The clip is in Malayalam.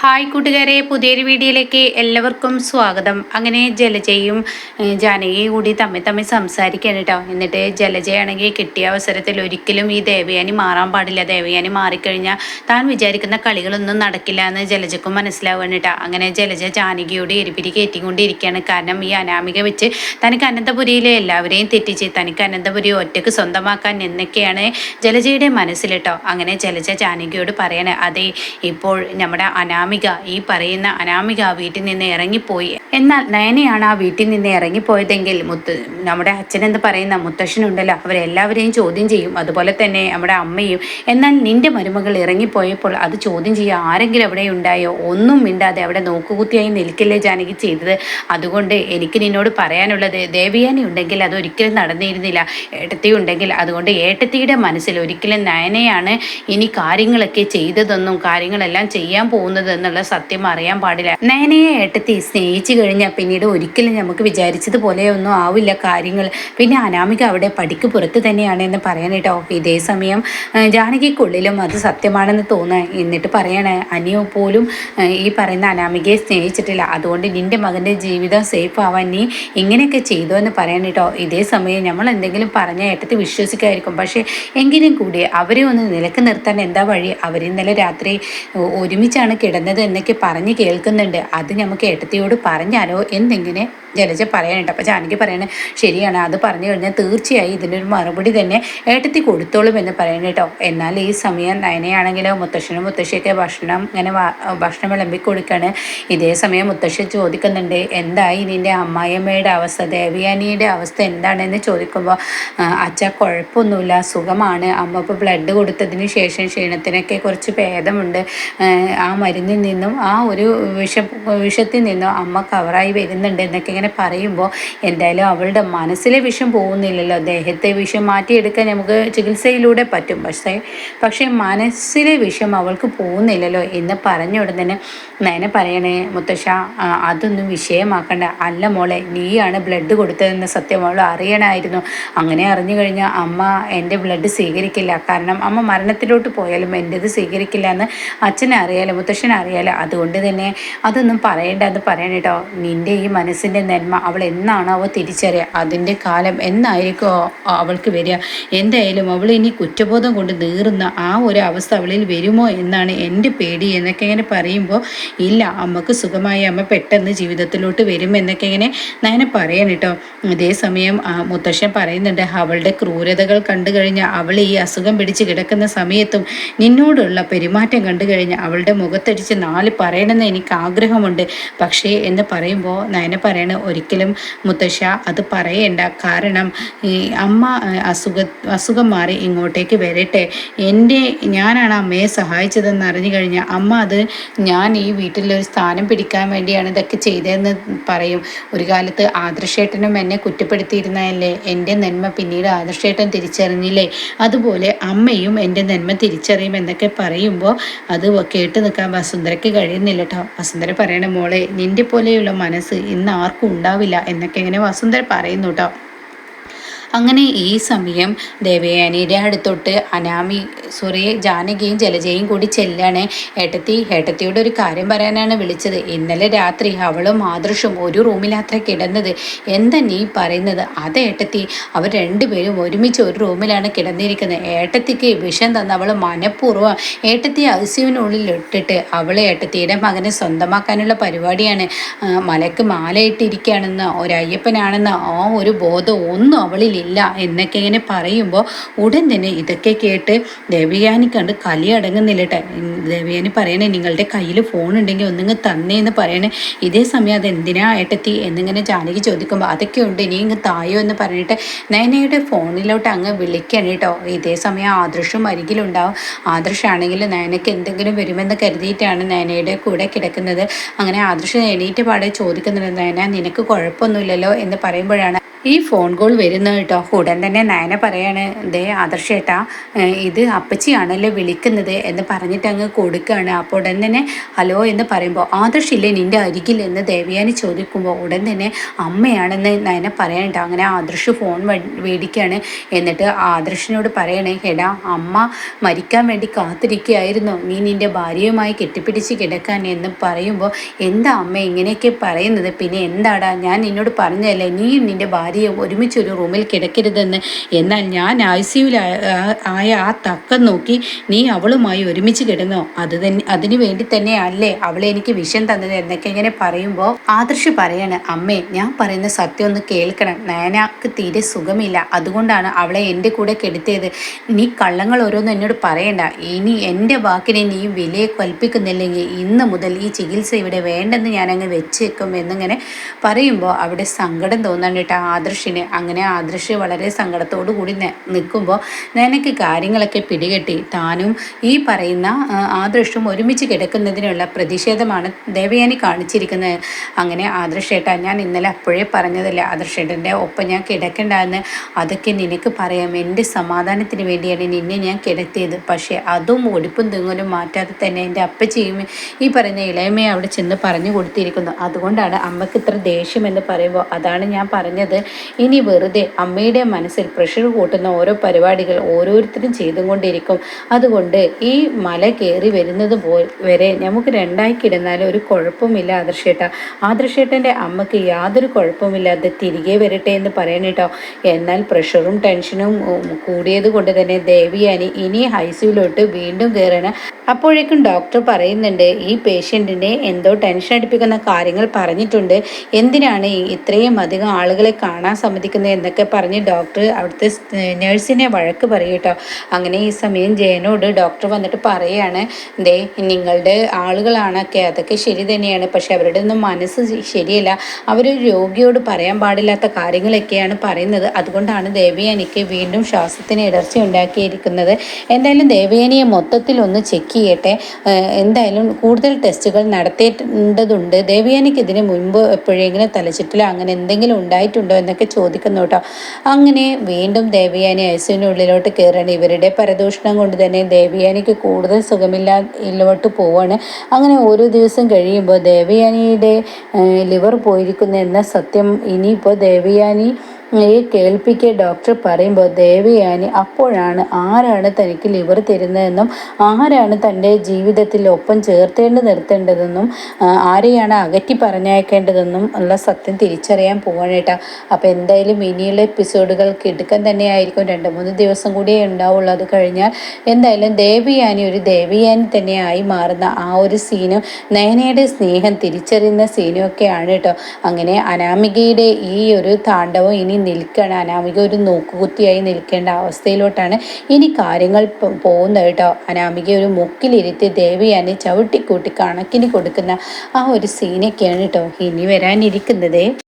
ഹായ് കൂട്ടുകാരെ പുതിയൊരു വീഡിയോയിലേക്ക് എല്ലാവർക്കും സ്വാഗതം. അങ്ങനെ ജലജയും ജാനകിയും കൂടി തമ്മിൽ തമ്മിൽ സംസാരിക്കുകയാണ് കേട്ടോ എന്നിട്ട് ജലജയാണെങ്കിൽ കിട്ടിയ അവസരത്തിൽ ഒരിക്കലും ഈ ദേവയാനി മാറാൻ പാടില്ല. ദേവയാനി മാറിക്കഴിഞ്ഞാൽ താൻ വിചാരിക്കുന്ന കളികളൊന്നും നടക്കില്ല എന്ന് ജലജക്കും മനസ്സിലാവുകയാണ് കേട്ടോ അങ്ങനെ ജലജ ജാനകിയോട് എരിപിരി കയറ്റിക്കൊണ്ടിരിക്കുകയാണ്. കാരണം ഈ അനാമിക വെച്ച് തനിക്ക് അനന്തപുരിയിലെ എല്ലാവരെയും തെറ്റിച്ച് തനിക്ക് അനന്തപുരി ഒറ്റയ്ക്ക് സ്വന്തമാക്കാൻ എന്നൊക്കെയാണ് ജലജയുടെ മനസ്സിൽ കേട്ടോ അങ്ങനെ ജലജ ജാനകിയോട് പറയണേ അതെ ഇപ്പോൾ നമ്മുടെ അനാമിക ഈ പറയുന്ന അനാമിക വീട്ടിൽ നിന്ന് ഇറങ്ങിപ്പോയി. എന്നാൽ നയനയാണ് ആ വീട്ടിൽ നിന്ന് ഇറങ്ങിപ്പോയതെങ്കിൽ മുത്ത് നമ്മുടെ അച്ഛനെന്ന് പറയുന്ന മുത്തശ്ശനുണ്ടല്ലോ അവരെല്ലാവരെയും ചോദ്യം ചെയ്യും. അതുപോലെ തന്നെ നമ്മുടെ അമ്മയും. എന്നാൽ നിന്റെ മരുമകൾ ഇറങ്ങിപ്പോയപ്പോൾ അത് ചോദ്യം ചെയ്യുക ആരെങ്കിലും അവിടെ ഉണ്ടായോ? ഒന്നും മിണ്ടാതെ അവിടെ നോക്കുകുത്തിയായി നിൽക്കില്ലേ ജാനകി ചെയ്തത്? അതുകൊണ്ട് എനിക്ക് നിന്നോട് പറയാനുള്ളത് ദേവിയാനി ഉണ്ടെങ്കിൽ അത് ഒരിക്കലും നടന്നിരുന്നില്ല. ഏട്ടത്തി ഉണ്ടെങ്കിൽ അതുകൊണ്ട് ഏട്ടത്തിയുടെ മനസ്സിൽ ഒരിക്കലും നയനയാണ് ഇനി കാര്യങ്ങളൊക്കെ ചെയ്തതെന്നും കാര്യങ്ങളെല്ലാം ചെയ്യാൻ പോകുന്നത് എന്നുള്ള സത്യം അറിയാൻ പാടില്ല. നയനയെ ഏട്ടത്തി സ്നേഹിച്ചു കഴിഞ്ഞാൽ പിന്നീട് ഒരിക്കലും നമുക്ക് വിചാരിച്ചതുപോലെ ഒന്നും ആവില്ല കാര്യങ്ങൾ. പിന്നെ അനാമിക അവിടെ പടിക്ക് പുറത്ത് തന്നെയാണ് എന്ന് പറയാൻ കേട്ടോ. ഇതേ സമയം ജാനകിക്കുള്ളിലും അത് സത്യമാണെന്ന് തോന്നുക എന്നിട്ട് പറയണേ അനിയോ പോലും ഈ പറയുന്ന അനാമികയെ സ്നേഹിച്ചിട്ടില്ല. അതുകൊണ്ട് നിന്റെ മകന്റെ ജീവിതം സേഫ് ആവാൻ നീ ഇങ്ങനെയൊക്കെ ചെയ്തു എന്ന് പറയാൻ കേട്ടോ. ഇതേ സമയം നമ്മൾ എന്തെങ്കിലും പറഞ്ഞ ഏട്ടത്തിൽ വിശ്വസിക്കായിരിക്കും. പക്ഷേ എങ്കിലും കൂടി അവരെ ഒന്ന് നിലയ്ക്ക് നിർത്താൻ എന്താ വഴി? അവർ ഇന്നലെ രാത്രി ഒരുമിച്ചാണ് കിടന്നത് എന്നൊക്കെ പറഞ്ഞ് കേൾക്കുന്നുണ്ട്. അത് നമുക്ക് ഏട്ടത്തിയോട് പറഞ്ഞാലോ? എന്നിങ്ങനെ ജലജ പറയാനുണ്ട് അപ്പോൾ ജാനകി പറയണേ ശരിയാണ്. അത് പറഞ്ഞു കഴിഞ്ഞാൽ തീർച്ചയായും ഇതിനൊരു മറുപടി തന്നെ ഏട്ടത്തി കൊടുത്തോളും എന്ന് പറയണം കേട്ടോ. എന്നാൽ ഈ സമയം നയനയാണെങ്കിലോ മുത്തശ്ശനും മുത്തശ്ശിയൊക്കെ ഭക്ഷണം ഇങ്ങനെ ഭക്ഷണം വിളമ്പി കൊടുക്കുകയാണ് ഇതേ സമയം മുത്തശ്ശി ചോദിക്കുന്നുണ്ട് എന്തായി നിന്റെ അമ്മായിയമ്മയുടെ അവസ്ഥ? ദേവിയാനിയുടെ അവസ്ഥ എന്താണെന്ന് ചോദിക്കുമ്പോൾ അച്ഛ കുഴപ്പമൊന്നുമില്ല. സുഖമാണ്. അമ്മ ഇപ്പോൾ ബ്ലഡ് കൊടുത്തതിന് ശേഷം ക്ഷീണത്തിനൊക്കെ കുറച്ച് ഭേദമുണ്ട്. ആ, മരുന്നിൽ നിന്നും ആ ഒരു വിഷ വിഷത്തിൽ നിന്നും അമ്മ കവറായി വരുന്നുണ്ട് എന്നൊക്കെ ഇങ്ങനെ പറയുമ്പോൾ എന്തായാലും അവളുടെ മനസ്സിലെ വിഷം പോകുന്നില്ലല്ലോ. ദേഹത്തെ വിഷം മാറ്റിയെടുക്കാൻ നമുക്ക് ചികിത്സയിലൂടെ പറ്റും. പക്ഷേ പക്ഷേ മനസ്സിലെ വിഷം അവൾക്ക് പോകുന്നില്ലല്ലോ എന്ന് പറഞ്ഞ ഉടൻ തന്നെ നയന പറയണേ മുത്തശ്ശ അതൊന്നും വിഷയമാക്കണ്ട. അല്ല മോളെ നീയാണ് ബ്ലഡ് കൊടുത്തതെന്ന് സത്യം അവൾ അറിയണമായിരുന്നു അങ്ങനെ അറിഞ്ഞു കഴിഞ്ഞാൽ അമ്മ എന്റെ ബ്ലഡ് സ്വീകരിക്കില്ല. കാരണം അമ്മ മരണത്തിലോട്ട് പോയാലും എന്റെത് സ്വീകരിക്കില്ല എന്ന് അച്ഛനെ അറിയാലോ മുത്തശ്ശനെ അറിയാലോ അതുകൊണ്ട് തന്നെ അതൊന്നും പറയണ്ട എന്ന് പറയണം കേട്ടോ നിന്റെ ഈ മനസ്സിന്റെ നന്മ അവൾ എന്നാണാവോ തിരിച്ചറിയുക അതിന്റെ കാലം എന്നായിരിക്കും അവൾക്ക് വരിക? എന്തായാലും അവൾ ഇനി കുറ്റബോധം കൊണ്ട് നീറുന്ന ആ ഒരു അവസ്ഥ അവളിൽ വരുമോ എന്നാണ് എന്റെ പേടി എന്നൊക്കെ ഇങ്ങനെ പറയുമ്പോൾ ഇല്ല അമ്മയ്ക്ക് സുഖമായി അമ്മ പെട്ടെന്ന് ജീവിതത്തിലോട്ട് വരും എന്നൊക്കെ ഇങ്ങനെ നയനെ പറയാൻ കേട്ടോ അതേസമയം മുത്തശ്ശൻ പറയുന്നുണ്ട് അവളുടെ ക്രൂരതകൾ കണ്ടു കഴിഞ്ഞാൽ അവൾ ഈ അസുഖം പിടിച്ച് കിടക്കുന്ന സമയത്തും നിന്നോടുള്ള പെരുമാറ്റം കണ്ടു കഴിഞ്ഞാൽ അവളുടെ മുഖത്തടിച്ച് നാല് പറയണമെന്ന് എനിക്ക് ആഗ്രഹമുണ്ട്. പക്ഷേ എന്ന് പറയുമ്പോൾ നയന പറയണ ഒരിക്കലും മുത്തശ്ശ അത് പറയേണ്ട. കാരണം അമ്മ അസുഖ അസുഖം മാറി ഇങ്ങോട്ടേക്ക് വരട്ടെ. എന്റെ ഞാനാണ് അമ്മയെ സഹായിച്ചതെന്ന് അറിഞ്ഞു കഴിഞ്ഞാൽ അമ്മ അത് ഞാൻ ഈ വീട്ടിലൊരു സ്ഥാനം പിടിക്കാൻ വേണ്ടിയാണ് ഇതൊക്കെ ചെയ്തതെന്ന് പറയും. ഒരു കാലത്ത് ആദർശേട്ടനും എന്നെ കുറ്റപ്പെടുത്തിയിരുന്നതല്ലേ? എന്റെ നന്മ പിന്നീട് ആദർശേട്ടൻ തിരിച്ചറിഞ്ഞില്ലേ? അതുപോലെ അമ്മയും എന്റെ നന്മ തിരിച്ചറിയും എന്നൊക്കെ പറയുമ്പോൾ അത് കേട്ട് നിൽക്കാൻ വസുന്ധരയ്ക്ക് കഴിയുന്നില്ല കേട്ടോ വസുന്ധര പറയണ മോളെ നിന്റെ പോലെയുള്ള മനസ്സ് ഇന്ന് ആർക്കും ഉണ്ടാവില്ല എന്നൊക്കെ ഇങ്ങനെ വസുന്ധര പറയുന്നു കേട്ടോ. അങ്ങനെ ഈ സമയം ദേവയാനിയുടെ അടുത്തോട്ട് അനാമി സോറി ജാനകിയും ജലജയും കൂടി ചെല്ലാണ്. ഏട്ടത്തി ഏട്ടത്തിയോട് ഒരു കാര്യം പറയാനാണ് വിളിച്ചത്. ഇന്നലെ രാത്രി അവളും ആദർശും ഒരു റൂമിലാത്ര കിടന്നത്. എന്താ നീ പറയുന്നത്? അത് ഏട്ടത്തി അവർ രണ്ടുപേരും ഒരുമിച്ച് ഒരു റൂമിലാണ് കിടന്നിരിക്കുന്നത്. ഏട്ടത്തിക്ക് വിഷം തന്ന അവൾ മനഃപൂർവം ഏട്ടത്തി ഐസിയുവിനുള്ളിൽ ഇട്ടിട്ട് അവളെ ഏട്ടത്തിയുടെ മകനെ സ്വന്തമാക്കാനുള്ള പരിപാടിയാണ്. മലക്ക് മാലയിട്ടിരിക്കുകയാണെന്ന് ഒരു അയ്യപ്പനാണെന്ന് ആ ഒരു ബോധം ഒന്നും അവളിലില്ല എന്നൊക്കെ ഇങ്ങനെ പറയുമ്പോൾ ഉടൻ തന്നെ ഇതൊക്കെ കേട്ട് ദേവിയാനി കണ്ട് കലി അടങ്ങുന്നില്ല ദേവിയാനി ദേവയാനി പറയണേ നിങ്ങളുടെ കയ്യിൽ ഫോൺ ഉണ്ടെങ്കിൽ ഒന്നിങ്ങ് തന്നേ എന്ന് പറയണേ. ഇതേ സമയം അത് എന്തിനാ ഏട്ടത്തി എന്നിങ്ങനെ ജാനകി ചോദിക്കുമ്പോൾ അതൊക്കെ ഉണ്ട് ഇനി ഇങ്ങ് തായോ എന്ന് പറഞ്ഞിട്ട് നയനയുടെ ഫോണിലോട്ട് അങ്ങ് വിളിക്കണം കേട്ടോ ഇതേ സമയം ആദർശും അരികിലുണ്ടാവും. ആദർശാണെങ്കിൽ നയനയ്ക്ക് എന്തെങ്കിലും വരുമെന്ന് കരുതിയിട്ടാണ് നയനയുടെ കൂടെ കിടക്കുന്നത്. അങ്ങനെ ആദർശ് എണീറ്റ് പാടെ ചോദിക്കുന്നുണ്ട് നയന നിനക്ക് കുഴപ്പമൊന്നുമില്ലല്ലോ എന്ന് പറയുമ്പോഴാണ് ഈ ഫോൺ കോൾ വരുന്നു കേട്ടോ. ഉടൻ തന്നെ നയന പറയാണ് ദേ ആദർശേട്ടാ ഇത് അപ്പച്ചിയാണല്ലോ വിളിക്കുന്നത് എന്ന് പറഞ്ഞിട്ട് അങ്ങ് കൊടുക്കുകയാണ് അപ്പോൾ ഉടൻ തന്നെ ഹലോ എന്ന് പറയുമ്പോൾ ആദർശില്ലേ നിന്റെ അരികിൽ? എന്ന് ദേവിയാനി ചോദിക്കുമ്പോൾ ഉടൻ തന്നെ അമ്മയാണെന്ന് നയന പറയണ്ട അങ്ങനെ ആദർശ് ഫോൺ മേടിക്കുകയാണ് എന്നിട്ട് ആദർശിനോട് പറയണേ എടാ അമ്മ മരിക്കാൻ വേണ്ടി കാത്തിരിക്കുകയായിരുന്നു നീ നിന്റെ ഭാര്യയുമായി കെട്ടിപ്പിടിച്ച് കിടക്കാൻ എന്ന് പറയുമ്പോൾ എന്താ അമ്മ ഇങ്ങനെയൊക്കെ പറയുന്നത്? പിന്നെ എന്താടാ ഞാൻ നിന്നോട് പറഞ്ഞതല്ലേ നീ നിന്റെ ഭാര്യ ഭാര്യയും ഒരുമിച്ച് ഒരു റൂമിൽ കിടക്കരുതെന്ന് എന്നാൽ ഞാൻ ഐ സിയുവിൽ ആയ ആ തക്കം നോക്കി നീ അവളുമായി ഒരുമിച്ച് കിടന്നോ? അത് തന്നെ അതിനു വേണ്ടി തന്നെ അല്ലേ അവളെ എനിക്ക് വിഷം തന്നത് എന്നൊക്കെ ഇങ്ങനെ പറയുമ്പോൾ ആദർശ് പറയാണ് അമ്മേ ഞാൻ പറയുന്ന സത്യം ഒന്ന് കേൾക്കണം. നയനാക്ക് തീരെ സുഖമില്ല. അതുകൊണ്ടാണ് അവളെ എന്റെ കൂടെ കെടുത്തിയത്. നീ കള്ളങ്ങൾ ഓരോന്നും എന്നോട് പറയണ്ട. ഇനി എന്റെ വാക്കിനെ നീ വിലയെ കൽപ്പിക്കുന്നില്ലെങ്കിൽ ഇന്ന് മുതൽ ഈ ചികിത്സ ഇവിടെ വേണ്ടെന്ന് ഞാനങ്ങ് വെച്ചേക്കും എന്നിങ്ങനെ പറയുമ്പോൾ അവിടെ സങ്കടം തോന്നാണ്ടിട്ട് ആദർശിന്. അങ്ങനെ ആദർശ് വളരെ സങ്കടത്തോടു കൂടി നിൽക്കുമ്പോൾ നിനക്ക് കാര്യങ്ങളൊക്കെ പിടികെട്ടി. താനും ഈ പറയുന്ന ആദർശും ഒരുമിച്ച് കിടക്കുന്നതിനുള്ള പ്രതിഷേധമാണ് ദേവയാനി കാണിച്ചിരിക്കുന്നത്. അങ്ങനെ ആദർശേട്ടാ ഞാൻ ഇന്നലെ അപ്പോഴേ പറഞ്ഞതല്ലേ ആദർശേട്ടന്റെ ഒപ്പം ഞാൻ കിടക്കണ്ടെന്ന്. അതൊക്കെ നിനക്ക് പറയാം. എന്റെ സമാധാനത്തിന് വേണ്ടിയാണ് നിന്നെ ഞാൻ കിടത്തിയത്. പക്ഷേ അതും ഒടിപ്പും തിങ്ങലും മാറ്റാതെ തന്നെ എന്റെ അപ്പച്ചിയും ഈ പറയുന്ന ഇളയമയെ അവിടെ ചെന്ന് പറഞ്ഞു കൊടുത്തിരിക്കുന്നു. അതുകൊണ്ടാണ് അമ്മയ്ക്ക് ഇത്ര ദേഷ്യമെന്ന് പറയുമ്പോൾ അതാണ് ഞാൻ പറഞ്ഞത്. ഇനി വെറുതെ അമ്മയുടെ മനസ്സിൽ പ്രഷർ കൂട്ടുന്ന ഓരോ പരിപാടികൾ ഓരോരുത്തരും ചെയ്തുകൊണ്ടിരിക്കും. അതുകൊണ്ട് ഈ മല കയറി വരുന്നത് പോ വരെ നമുക്ക് രണ്ടായി കിടന്നാൽ ഒരു കുഴപ്പമില്ല ആദർശേട്ട. ആദർശേട്ടന്റെ അമ്മയ്ക്ക് യാതൊരു കുഴപ്പമില്ലാതെ തിരികെ വരട്ടെ എന്ന് പറയണേട്ടോ എന്നാൽ പ്രഷറും ടെൻഷനും കൂടിയത് കൊണ്ട് തന്നെ ദേവിയാനി ഇനി ഹൈസ്യൂലോട്ട് വീണ്ടും കയറണം അപ്പോഴേക്കും ഡോക്ടർ പറയുന്നുണ്ട് ഈ പേഷ്യന്റിനെ എന്തോ ടെൻഷൻ അടിപ്പിക്കുന്ന കാര്യങ്ങൾ പറഞ്ഞിട്ടുണ്ട്. എന്തിനാണ് ഇത്രയും അധികം ആളുകളെ കാണാൻ സമ്മതിക്കുന്നത് എന്നൊക്കെ പറഞ്ഞ് ഡോക്ടർ അവിടുത്തെ നേഴ്സിനെ വഴക്ക് പറയും കേട്ടോ. അങ്ങനെ ഈ സമയം ജയനോട് ഡോക്ടർ വന്നിട്ട് പറയുകയാണ് ദേ നിങ്ങളുടെ ആളുകളാണൊക്കെ അതൊക്കെ ശരി തന്നെയാണ്. പക്ഷെ അവരുടെ ഒന്നും മനസ്സ് ശരിയല്ല. അവർ രോഗിയോട് പറയാൻ പാടില്ലാത്ത കാര്യങ്ങളൊക്കെയാണ് പറയുന്നത്. അതുകൊണ്ടാണ് ദേവയാനിക്ക് വീണ്ടും ശ്വാസത്തിന് ഇടർച്ച ഉണ്ടാക്കിയിരിക്കുന്നത്. എന്തായാലും ദേവയാനിയെ മൊത്തത്തിൽ ഒന്ന് ചെക്ക് ചെയ്യട്ടെ. എന്തായാലും കൂടുതൽ ടെസ്റ്റുകൾ നടത്തേണ്ടതുണ്ട്. ദേവയാനിക്ക് ഇതിന് മുൻപ് എപ്പോഴെങ്കിലും തലച്ചിട്ടിലോ അങ്ങനെ എന്തെങ്കിലും ഉണ്ടായിട്ടുണ്ടോ എന്നൊക്കെ ചോദിക്കുന്നു കേട്ടോ. അങ്ങനെ വീണ്ടും ദേവയാനി ഐസിനുള്ളിലോട്ട് കയറുകയാണ്. ഇവരുടെ പരദൂഷണം കൊണ്ട് തന്നെ ദേവയാനിക്ക് കൂടുതൽ സുഖമില്ലാട്ട് പോവാണ്. അങ്ങനെ ഓരോ ദിവസം കഴിയുമ്പോൾ ദേവയാനിയുടെ ലിവർ പോയിരിക്കുന്നു എന്ന സത്യം ഇനിയിപ്പോൾ ദേവയാനി ഈ കേൾപ്പിക്കെ ഡോക്ടർ പറയുമ്പോൾ ദേവയാനി അപ്പോഴാണ് ആരാണ് തനിക്ക് ലിവർ തരുന്നതെന്നും ആരാണ് തന്റെ ജീവിതത്തിൽ ഒപ്പം ചേർത്തേണ്ടി നിർത്തേണ്ടതെന്നും ആരെയാണ് അകറ്റി പറഞ്ഞയക്കേണ്ടതെന്നും ഉള്ള സത്യം തിരിച്ചറിയാൻ പോകാനേട്ടാ അപ്പോൾ എന്തായാലും ഇനിയുള്ള എപ്പിസോഡുകൾ കിടുക്കൻ തന്നെയായിരിക്കും. രണ്ട് മൂന്ന് ദിവസം കൂടിയേ ഉണ്ടാവുള്ളൂ അത് കഴിഞ്ഞാൽ. എന്തായാലും ദേവിയാനി ഒരു ദേവിയാനി തന്നെയായി മാറുന്ന ആ ഒരു സീനും നയനയുടെ സ്നേഹം തിരിച്ചറിയുന്ന സീനും ഒക്കെയാണ് കേട്ടോ. അങ്ങനെ അനാമികയുടെ ഈ ഒരു താണ്ഡവം ഇനി നിൽക്കണം അനാമിക ഒരു നോക്കുകുത്തിയായി നിൽക്കേണ്ട അവസ്ഥയിലോട്ടാണ് ഇനി കാര്യങ്ങൾ പോകുന്നത് കേട്ടോ. അനാമിക ഒരു മുക്കിലിരുത്തി ദേവിയാനെ ചവിട്ടിക്കൂട്ടി കണക്കിന് കൊടുക്കുന്ന ആ ഒരു സീനൊക്കെയാണ് കേട്ടോ ഇനി വരാനിരിക്കുന്നത്.